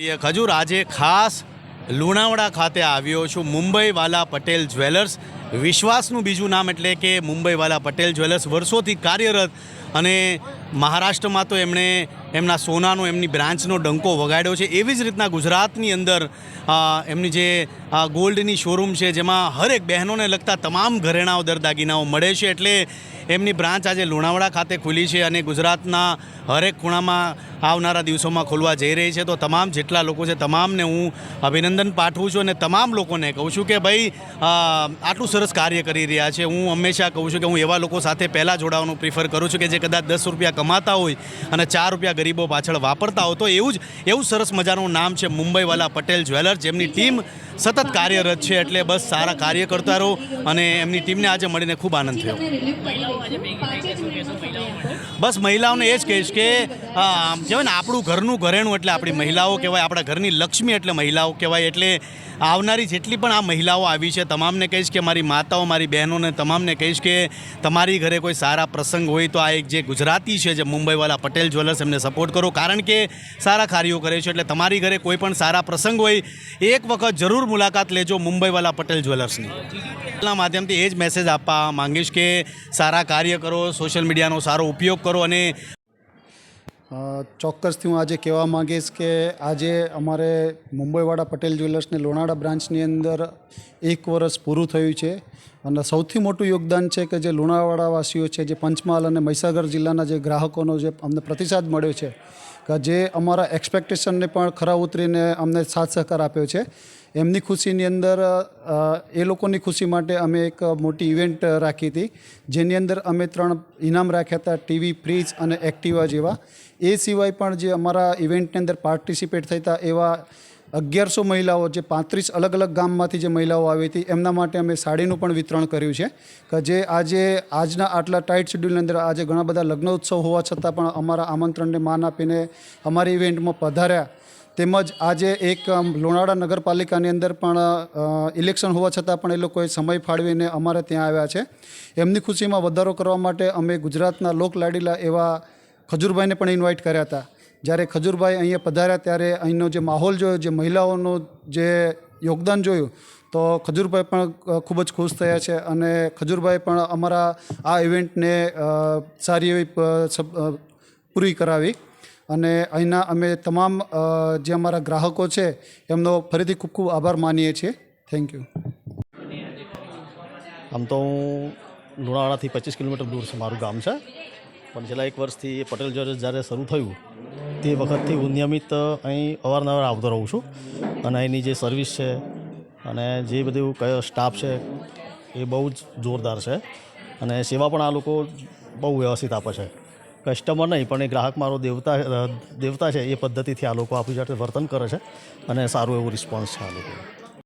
ખજૂર આજે ખાસ લુણાવાડા ખાતે આવ્યો છું. મુંબઈવાલા પટેલ જ્વેલર્સ. વિશ્વાસનું બીજું નામ એટલે કે મુંબઈવાલા પટેલ જ્વેલર્સ વર્ષોથી કાર્યરત અને મહારાષ્ટ્રમાં તો એમણે એમના સોનાનો, એમની બ્રાન્ચનો ડંકો વગાડ્યો છે. એવી જ રીતના ગુજરાતની અંદર એમની જે ગોલ્ડની શોરૂમ છે, જેમાં હરેક બહેનોને લગતા તમામ ઘરેણાઓ દર દાગીનાઓ મળે છે. એટલે એમની બ્રાન્ચ આજે લુણાવાડા ખાતે ખુલી છે અને ગુજરાતના હરેક ખૂણામાં આવનારા દિવસોમાં ખોલવા જઈ રહી છે. તો તમામ જેટલા લોકો છે, તમામને હું અભિનંદન પાઠવું છું અને તમામ લોકોને કહું છું કે ભાઈ આટલું સરસ કાર્ય કરી રહ્યા છે. હું હંમેશા કહું છું કે હું એવા લોકો સાથે પહેલાં જોડાવાનું પ્રિફર કરું છું કે જે કદાચ દસ રૂપિયા કમાતા હોય અને ચાર રૂપિયા ગરીબો પાછળ વાપરતા હોય તો એવું જ, એવું સરસ મજાનું નામ છે મુંબઈવાલા પટેલ જ્વેલર્સ. જેમની ટીમ સતત કાર્યરત છે એટલે બસ સારા કાર્ય કરતા રહો અને એમની ટીમને આજે મળીને ખૂબ આનંદ થયો. બસ મહિલાઓને એ જ કહીશ કે કહેવાય ને, આપણું ઘરનું ઘરેણું એટલે આપણી મહિલાઓ કહેવાય, આપણા ઘરની લક્ષ્મી એટલે મહિલાઓ કહેવાય, એટલે આવનારી જેટલી પણ આ મહિલાઓ આવી છે, તમામને કહીશ કે મારી માતાઓ, મારી બહેનોને તમામને કહીશ કે તમારી ઘરે કોઈ સારા પ્રસંગ હોય તો આ એક જે ગુજરાતી છે, જે મુંબઈવાલા પટેલ જ્વેલર્સ, એમને સપોર્ટ કરો. કારણ કે સારા કાર્યો કરે છે, એટલે તમારી ઘરે કોઈ પણ સારા પ્રસંગ હોય, એક વખત જરૂર મુલાકાત લેજો મુંબઈવાલા પટેલ જ્વેલર્સની. ના માધ્યમથી એ જ મેસેજ આપવા માંગીશ કે સારા કાર્ય કરો સોશિયલ મીડિયાનો સારો ઉપયોગ કરો અને ચોક્કસથી હું આજે કહેવા માંગીશ કે આજે અમારે મુંબઈવાળા પટેલ જ્વેલર્સને લોણાડા બ્રાન્ચની અંદર એક વર્ષ પૂરું થયું છે અને સૌથી મોટું યોગદાન છે કે જે લુણાવાડાવાસીઓ છે, જે પંચમહાલ અને મહીસાગર જિલ્લાના જે ગ્રાહકોનો જે અમને પ્રતિસાદ મળ્યો છે, કે જે અમારા એક્સપેક્ટેશનને પણ ખરા ઉતરીને અમને સાથ સહકાર આપ્યો છે. એમની ખુશીની અંદર એ લોકોની ખુશી માટે અમે એક મોટી ઇવેન્ટ રાખી હતી, જેની અંદર અમે ત્રણ ઇનામ રાખ્યા હતા, ટીવી, ફ્રીજ અને એક્ટિવા જેવા. એ સિવાય પણ જે અમારા ઇવેન્ટની અંદર પાર્ટિસિપેટ થતા એવા અગિયારસો મહિલાઓ, જે પાંત્રીસ અલગ અલગ ગામમાંથી જે મહિલાઓ આવી હતી, એમના માટે અમે સાડીનું પણ વિતરણ કર્યું છે. કે જે આજે, આજના આટલા ટાઈટ શેડ્યુલની અંદર આજે ઘણા બધા લગ્નોત્સવ હોવા છતાં પણ અમારા આમંત્રણને માન આપીને અમારી ઇવેન્ટમાં પધાર્યા. તેમજ આજે એક લુણાવાડા નગરપાલિકાની અંદર પણ ઇલેક્શન હોવા છતાં પણ એ લોકોએ સમય ફાળવીને અમારે ત્યાં આવ્યા છે. એમની ખુશીમાં વધારો કરવા માટે અમે ગુજરાતના લોકલાડીલા એવા ખજૂરભાઈને પણ ઇન્વાઇટ કર્યા હતા. જ્યારે ખજૂરભાઈ અહીંયા પધાર્યા ત્યારે અહીંનો જે માહોલ જોયો, જે મહિલાઓનું જે યોગદાન જોયું, તો ખજૂરભાઈ પણ ખૂબ જ ખુશ થયા છે અને ખજૂરભાઈ પણ અમારા આ ઇવેન્ટને સારી એવી પૂરી કરાવી. અને અહીંના અમે તમામ જે અમારા ગ્રાહકો છે, એમનો ફરીથી ખૂબ ખૂબ આભાર માનીએ છીએ. થેન્ક યુ આમ તો હું લુણાવાડાથી પચીસ કિલોમીટર દૂર છે, મારું ગામ છે. પણ છેલ્લા એક વર્ષથી પટેલ જ્વેલર્સ જ્યારે શરૂ થયું, તે વખતથી હું નિયમિત અહીં અવારનવાર આવતો રહું છું. અને અહીંની જે સર્વિસ છે, અને જે બધું કયો સ્ટાફ છે, એ બહુ જ જોરદાર છે. અને સેવા પણ આ લોકો બહુ વ્યવસ્થિત આપે છે. કસ્ટમર નહીં, પણ એ ગ્રાહક મારો દેવતા દેવતા છે એ પદ્ધતિથી આ લોકો આપણી સાથે વર્તન કરે છે અને સારું એવું રિસ્પોન્સ છે આ લોકો